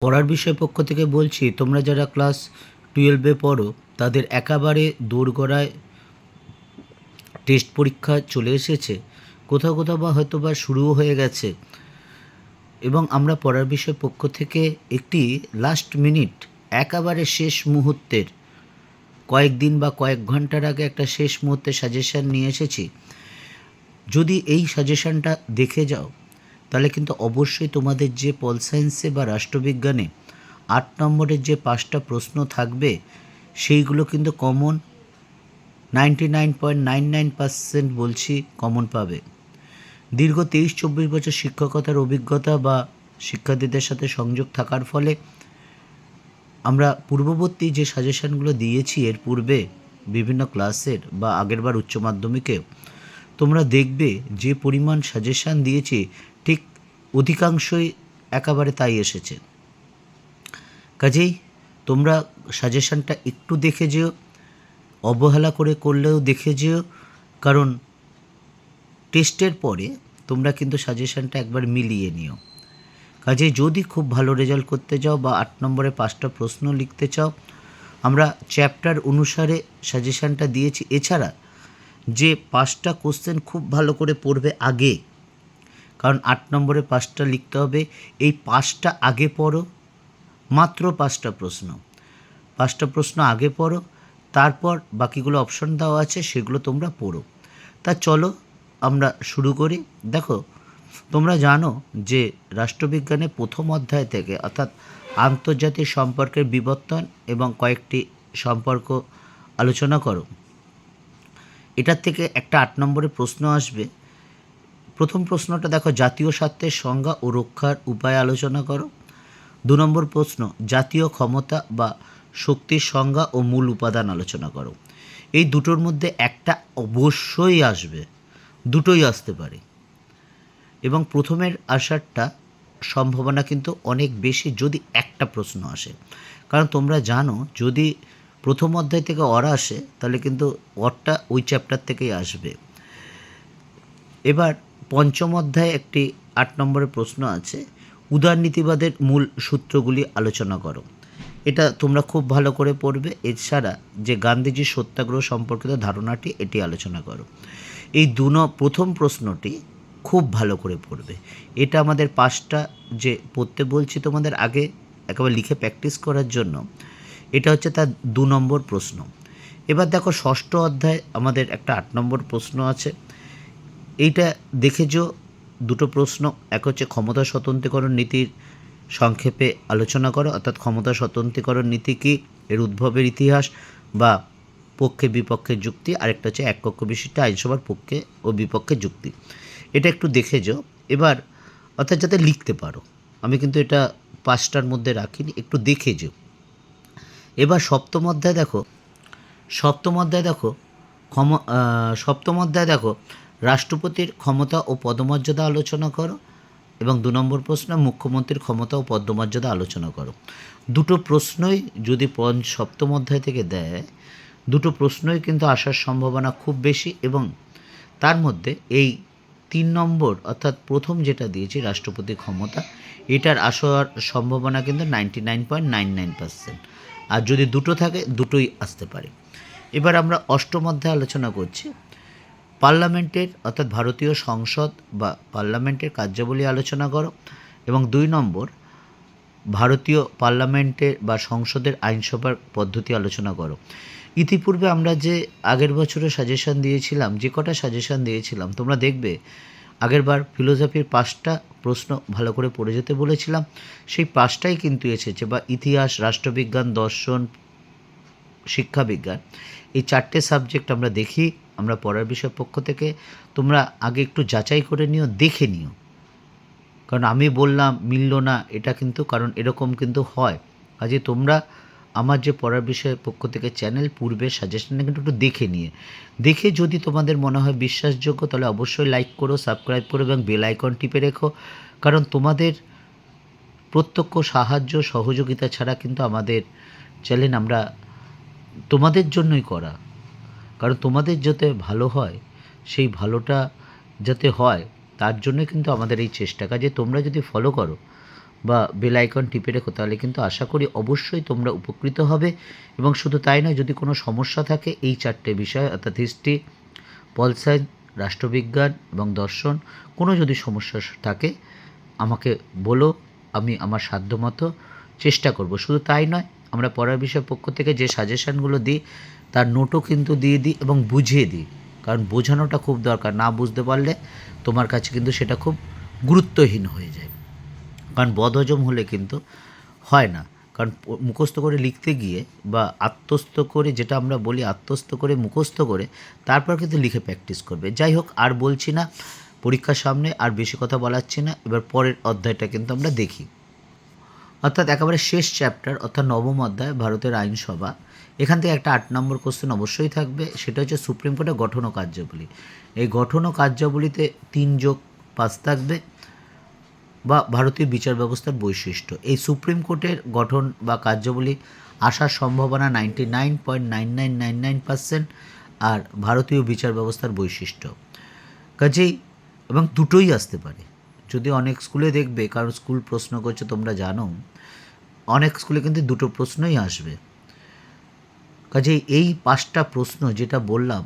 পড়ার বিষয় পক্ষ থেকে বলছি, তোমরা যারা ক্লাস টুয়েলভে পড়ো, তাদের একেবারে দোরগোড়ায় টেস্ট পরীক্ষা চলে এসেছে। কোথাও কোথাও বা হয়তো বা শুরুও হয়ে গেছে। এবং আমরা পড়ার বিষয় পক্ষ থেকে একটি লাস্ট মিনিট একেবারে শেষ মুহূর্তের, কয়েকদিন বা কয়েক ঘণ্টার আগে একটা শেষ মুহূর্তে সাজেশান নিয়ে এসেছি। যদি এই সাজেশানটা দেখে যাও তাহলে কিন্তু অবশ্যই তোমাদের যে পল সায়েন্সে বা রাষ্ট্রবিজ্ঞানে আট নম্বরের যে পাঁচটা প্রশ্ন থাকবে, সেইগুলো কিন্তু common ninety nine point nine nine percent বলছি কমন পাবে। দীর্ঘ তেইশ চব্বিশ বছর শিক্ষকতার অভিজ্ঞতা বা শিক্ষার্থীদের সাথে সংযোগ থাকার ফলে আমরা পূর্ববর্তী যে সাজেশনগুলো দিয়েছি এর পূর্বে বিভিন্ন ক্লাসের বা আগেরবার উচ্চ মাধ্যমিকেও, তোমরা দেখবে যে পরিমাণ সাজেশান দিয়েছি ঠিক অধিকাংশই একেবারে তাই এসেছে। কাজেই তোমরা সাজেশানটা একটু দেখে যেও, অবহেলা করে করলেও দেখে যেও, কারণ টেস্টের পরে তোমরা কিন্তু সাজেশানটা একবার মিলিয়ে নিও। কাজে যদি খুব ভালো রেজাল্ট করতে চাও বা আট নম্বরে পাঁচটা প্রশ্ন লিখতে চাও, আমরা চ্যাপ্টার অনুসারে সাজেশানটা দিয়েছি। এছাড়া যে পাঁচটা কোশ্চেন খুব ভালো করে পড়বে আগে কারণ আট নম্বরে পাঁচটা লিখতে হবে। এই পাঁচটা আগে পড়ো, মাত্র পাঁচটা প্রশ্ন। পাঁচটা প্রশ্ন আগে পড়ো, তারপর বাকিগুলো অপশন দেওয়া আছে, সেগুলো তোমরা পড়ো। তা চলো আমরা শুরু করি। দেখো, তোমরা জানো যে রাষ্ট্রবিজ্ঞানে প্রথম অধ্যায় থেকে, অর্থাৎ আন্তর্জাতিক সম্পর্কের বিবর্তন এবং কয়েকটি সম্পর্ক আলোচনা করো। এটার থেকে একটা আট নম্বরের প্রশ্ন আসবে। প্রথম প্রশ্নটা দেখো, জাতীয় স্বার্থের সংজ্ঞা ও রক্ষার উপায় আলোচনা করো। দু নম্বর প্রশ্ন, জাতীয় ক্ষমতা বা শক্তির সংজ্ঞা ও মূল উপাদান আলোচনা করো। এই দুটোর মধ্যে একটা অবশ্যই আসবে, দুটোই আসতে পারে। এবং প্রথমের আসারটা সম্ভাবনা কিন্তু অনেক বেশি যদি একটা প্রশ্ন আসে। কারণ তোমরা জানো, যদি প্রথম অধ্যায় থেকে অর আসে, তাহলে কিন্তু অরটা ওই চ্যাপ্টার থেকেই আসবে। এবার পঞ্চম অধ্যায়ে একটি আট নম্বরের প্রশ্ন আছে উদারনীতিবাদের মূল সূত্রগুলি আলোচনা করো। এটা তোমরা খুব ভালো করে পড়বে। এছাড়া যে গান্ধীজির সত্যাগ্রহ সম্পর্কিত ধারণাটি, এটি আলোচনা করো। এই দু ন- প্রথম প্রশ্নটি খুব ভালো করে পড়বে। এটা আমাদের পাঁচটা যে পড়তে বলছি তোমাদের আগে একেবারে লিখে প্র্যাকটিস করার জন্য, এটা হচ্ছে তার দু নম্বর প্রশ্ন। এবার দেখো ষষ্ঠ অধ্যায় আমাদের একটা আট নম্বর প্রশ্ন আছে। এইটা দেখেছ? দুটো প্রশ্ন। এক হচ্ছে ক্ষমতা স্বতন্ত্রীকরণ নীতির সংক্ষেপে আলোচনা করো, অর্থাৎ ক্ষমতা স্বতন্ত্রীকরণ নীতি কি? এর উদ্ভবের ইতিহাস বা পক্ষে বিপক্ষে যুক্তি, আরেকটা হচ্ছে এক কক্ষ বিশিষ্ট আইনসভার পক্ষে ও বিপক্ষে যুক্তি। এটা একটু দেখে যাও এবার, অর্থাৎ যাতে লিখতে পারো, আমি কিন্তু এটা পাঁচটার মধ্যে রাখিনি, একটু দেখে যেও এবার সপ্তম অধ্যায় দেখো। সপ্তম অধ্যায় দেখো, ক্ষম সপ্তম অধ্যায় দেখো রাষ্ট্রপতির ক্ষমতা ও পদমর্যাদা আলোচনা করো এবং দু নম্বর প্রশ্ন, মুখ্যমন্ত্রীর ক্ষমতা ও পদমর্যাদা আলোচনা করো। দুটো প্রশ্নই যদি পঞ্চ সপ্তম অধ্যায় থেকে দেয়, দুটো প্রশ্নই কিন্তু আসার সম্ভাবনা খুব বেশি এবং তার মধ্যে এই তিন নম্বর অর্থাৎ প্রথম যেটা দিয়েছি রাষ্ট্রপতি ক্ষমতা, এটার আসার সম্ভাবনা কিন্তু ninety nine point nine nine percent আর যদি দুটো থাকে, দুটোই আসতে পারে। এবার আমরা অষ্টম অধ্যায়ে আলোচনা করছি। পার্লামেন্টের, অর্থাৎ ভারতীয় সংসদ বা পার্লামেন্টের কার্যাবলী আলোচনা করো। এবং দুই নম্বর, ভারতীয় পার্লামেন্টের বা সংসদের আইনসভার পদ্ধতি আলোচনা করো। ইতিপূর্বে আমরা যে আগের বছরে সাজেশন দিয়েছিলাম, যে কটা সাজেশন দিয়েছিলাম, তোমরা দেখবে আগেরবার ফিলোসফির পাঁচটা প্রশ্ন ভালো করে পড়ে যেতে বলেছিলাম। সেই পাঁচটাই কিন্তু এসেছে বা ইতিহাস, রাষ্ট্রবিজ্ঞান, দর্শন শিক্ষাবিজ্ঞান এই চারটে সাবজেক্ট আমরা দেখি, আমরা পড়ার বিষয় পক্ষ থেকে। তোমরা আগে একটু যাচাই করে নিও, দেখে নিও। কারণ আমি বললাম, মিলল না, এটা কিন্তু, কারণ এরকম কিন্তু হয়। কাজে তোমরা আমার যে পড়ার বিষয়ের পক্ষ থেকে চ্যানেল পূর্বে সাজেশনে কিন্তু একটু দেখে নিয়ে। দেখে যদি তোমাদের মনে হয় বিশ্বাসযোগ্য, তাহলে অবশ্যই লাইক করো সাবস্ক্রাইব করো এবং বেল আইকন টিপে রেখো। কারণ তোমাদের প্রত্যক্ষ সাহায্য, সহযোগিতা ছাড়া কিন্তু আমাদের চ্যানেল আমরা তোমাদের জন্যই করা। কারণ তোমাদের যাতে ভালো হয়, সেই ভালোটা যাতে হয়, তার জন্য কিন্তু আমাদের এই চেষ্টা। কাজে তোমরা যদি ফলো করো বা বেল আইকন টিপে রেখো, তাহলে কিন্তু আশা করি অবশ্যই তোমরা উপকৃত হবে। এবং শুধু তাই নয়, যদি কোনো সমস্যা থাকে, এই চারটে বিষয়, অর্থাৎ হিস্ট্রি পল সায়েন্স রাষ্ট্রবিজ্ঞান এবং দর্শন, কোনো যদি সমস্যা থাকে, আমাকে বলো, আমি আমার সাধ্যমতো চেষ্টা করব। শুধু তাই নয় আমরা পড়ার বিষয় পক্ষ থেকে যে সাজেশানগুলো দিই, তার নোটও কিন্তু দিয়ে দিই এবং বুঝিয়ে দিই। কারণ বোঝানোটা খুব দরকার। না বুঝতে পারলে তোমার কাছে কিন্তু সেটা খুব গুরুত্বহীন হয়ে যায়। কারণ বদহজম হলে কিন্তু হয় না। কারণ মুখস্থ করে লিখতে গিয়ে বা আত্মস্থ করে যেটা আমরা বলি আত্মস্থ করে, মুখস্থ করে, তারপর কিন্তু লিখে প্র্যাকটিস করবে। যাই হোক, আর বলছি না, পরীক্ষার সামনে আর বেশি কথা বলাচ্ছি না। এবার পরের অধ্যায়টা কিন্তু আমরা দেখি। অর্থাৎ একেবারে শেষ চ্যাপ্টার, অর্থাৎ নবম অধ্যায়, ভারতের আইনসভা। এখান থেকে একটা আট নম্বর কোশ্চেন অবশ্যই থাকবে, সেটা হচ্ছে সুপ্রিম কোর্টের গঠন ও কার্যাবলী। এই গঠন ও কার্যাবলীতে তিন যোগ পাঁচ থাকবে বা ভারতীয় বিচার ব্যবস্থার বৈশিষ্ট্য। এই সুপ্রিম কোর্টের গঠন বা কার্যাবলী আসার সম্ভাবনা ninety nine point nine nine nine nine percent আর ভারতীয় বিচার ব্যবস্থার বৈশিষ্ট্য। কাজেই এবং দুটোই আসতে পারে। যদি অনেক স্কুলে দেখবে কারণ স্কুল প্রশ্ন করছে তোমরা জানো, অনেক স্কুলে কিন্তু দুটো প্রশ্নই আসবে। কাজে এই পাঁচটা প্রশ্ন যেটা বললাম,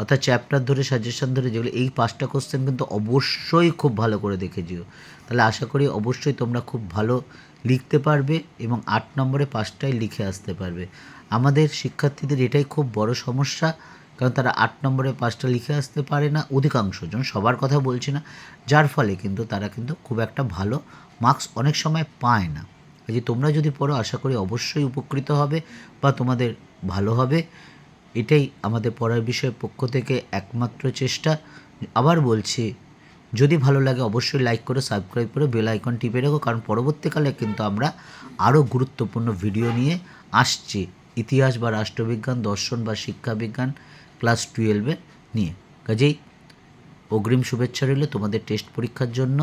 অর্থাৎ চ্যাপ্টার ধরে সাজেশন ধরে, যেগুলো এই পাঁচটা কোশ্চেন কিন্তু অবশ্যই খুব ভালো করে দেখে যেও। তাহলে আশা করি অবশ্যই তোমরা খুব ভালো লিখতে পারবে এবং আট নম্বরে পাঁচটাই লিখে আসতে পারবে। আমাদের শিক্ষার্থীদের এটাই খুব বড় সমস্যা কারণ তারা আট নম্বরে পাঁচটা লিখে আসতে পারে না, অধিকাংশ জন সবার কথা বলছি না। যার ফলে কিন্তু তারা কিন্তু খুব একটা ভালো মার্কস অনেক সময় পায় না। কাজে তোমরা যদি পড়ো, আশা করি অবশ্যই উপকৃত হবে বা তোমাদের ভালো হবে। এটাই আমাদের পড়ার বিষয়ের পক্ষ থেকে একমাত্র চেষ্টা। আবার বলছি, যদি ভালো লাগে অবশ্যই লাইক করে সাবস্ক্রাইব করে বেল আইকন টিপে রাখো, কারণ পরবর্তীকালে কিন্তু আমরা আরও গুরুত্বপূর্ণ ভিডিও নিয়ে আসছি। ইতিহাস বা রাষ্ট্রবিজ্ঞান, দর্শন বা শিক্ষাবিজ্ঞান ক্লাস টুয়েলভে নিয়ে। কাজেই অগ্রিম শুভেচ্ছা রইল তোমাদের টেস্ট পরীক্ষার জন্য।